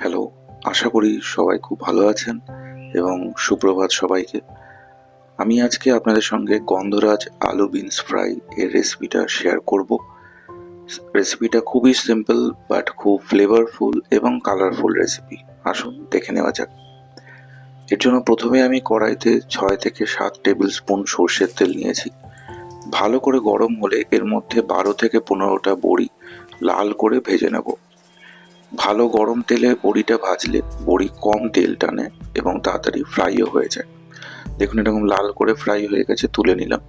Hello, আশা করি সবাই খুব ভালো আছেন এবং সুপ্রভাত সবাইকে। আমি আজকে আপনাদের সঙ্গে গন্ধরাজ আলু বিনস ফ্রাই এর রেসিপিটা শেয়ার করব। রেসিপিটা খুবই সিম্পল বাট খুব ফ্লেভারফুল এবং কালারফুল রেসিপি আসুন, দেখে নেওয়া যাক। এর জন্য প্রথমে আমি কড়াইতে ছয় থেকে সাত টেবিল স্পুন সর্ষের তেল নিয়েছি। ভালো করে গরম হলে এর মধ্যে বারো থেকে পনেরোটা বড়ি লাল করে ভেজে নেব। ভালো গরম তেলে বড়িটা ভাজলে বড়ি কম তেল টানে এবং তাড়াতাড়ি ফ্রাইও হয়ে যায়। দেখুন এরকম লাল করে ফ্রাই হয়ে গেছে, তুলে নিলাম।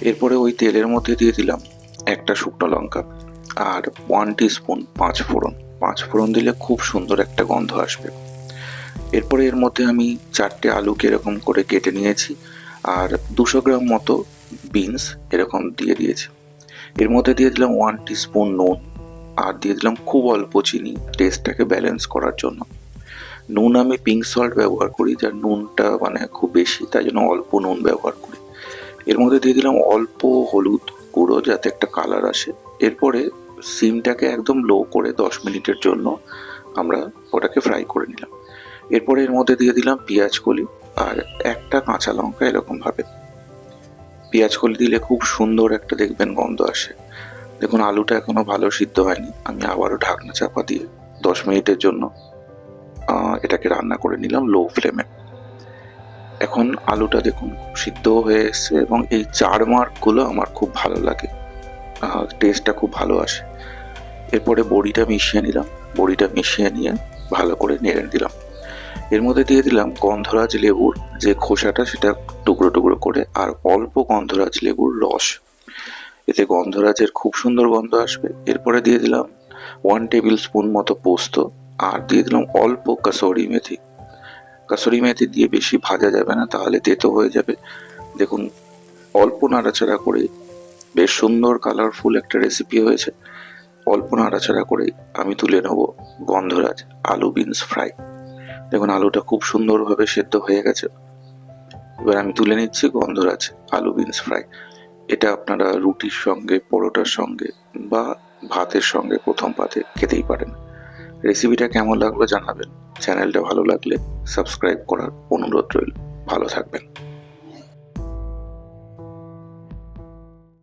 এরপরে ওই তেলের মধ্যে দিয়ে দিলাম একটা শুকনো লঙ্কা আর ওয়ান স্পুন পাঁচ ফোড়ন। পাঁচ ফোড়ন দিলে খুব সুন্দর একটা গন্ধ আসবে। এরপরে এর মধ্যে আমি চারটে আলুকে এরকম করে কেটে নিয়েছি আর দুশো গ্রাম মতো বিনস এরকম দিয়ে দিয়েছি। এর মধ্যে দিয়ে দিলাম ওয়ান স্পুন নুন। আর দিয়ে দিলাম খুব অল্প চিনি টেস্টটাকে ব্যালেন্স করার জন্য। নুন আমি পিঙ্ক সল্ট ব্যবহার করি, যার নুনটা মানে খুব বেশি, তাই জন্য অল্প নুন ব্যবহার করি। এর মধ্যে দিয়ে দিলাম অল্প হলুদ গুঁড়ো যাতে একটা কালার আসে। এরপরে সিমটাকে একদম লো করে দশ মিনিটের জন্য আমরা ওটাকে ফ্রাই করে নিলাম। এরপরে এর মধ্যে দিয়ে দিলাম পেঁয়াজ কলি আর একটা কাঁচা লঙ্কা এরকমভাবে পেঁয়াজ কলি দিলে খুব সুন্দর একটা দেখবেন গন্ধ আসে। দেখুন, আলুটা এখনও ভালো সিদ্ধ হয়নি। আমি আবারও ঢাকনা চাপা দিয়ে দশ মিনিটের জন্য এটাকে রান্না করে নিলাম লো ফ্লেমে এখন আলুটা দেখুন, সিদ্ধ হয়ে এসছে এবং এই চার মার্কগুলো আমার খুব ভালো লাগে। টেস্টটা খুব ভালো আসে। এরপরে বড়িটা মিশিয়ে নিলাম। বড়িটা মিশিয়ে নিয়ে ভালো করে নেড়ে দিলাম। এর মধ্যে দিয়ে দিলাম গন্ধরাজ লেবুর যে খোসাটা, সেটা টুকরো টুকরো করে, আর অল্প গন্ধরাজ লেবুর রস। এতে গন্ধরাজের খুব সুন্দর গন্ধ আসবে, এরপরে দিয়ে দিলাম ওয়ান টেবিল স্পুন মতো পোস্ত, আর দিয়ে দিলাম অল্প কাসরি মেথি। কাসরি মেথি দিয়ে বেশি ভাজা যাবে না, তাহলে তেতো হয়ে যাবে। দেখুন, অল্প নাড়াচাড়া করে বেশ সুন্দর কালারফুল একটা রেসিপি হয়েছে। অল্প নাড়াচাড়া করে আমি তুলে নেব গন্ধরাজ আলু বিনস ফ্রাই দেখুন, আলুটা খুব সুন্দরভাবে সেদ্ধ হয়ে গেছে। এবার আমি তুলে নিচ্ছি গন্ধরাজ আলু বিনস ফ্রাই এটা আপনারা রুটির সঙ্গে, পরোটার সঙ্গে বা ভাতের সঙ্গে প্রথম পাতে খেতেই পারেন। রেসিপিটা কেমন লাগল জানাবেন। চ্যানেলটা ভালো লাগলে সাবস্ক্রাইব করার অনুরোধ রইল। ভালো থাকবেন।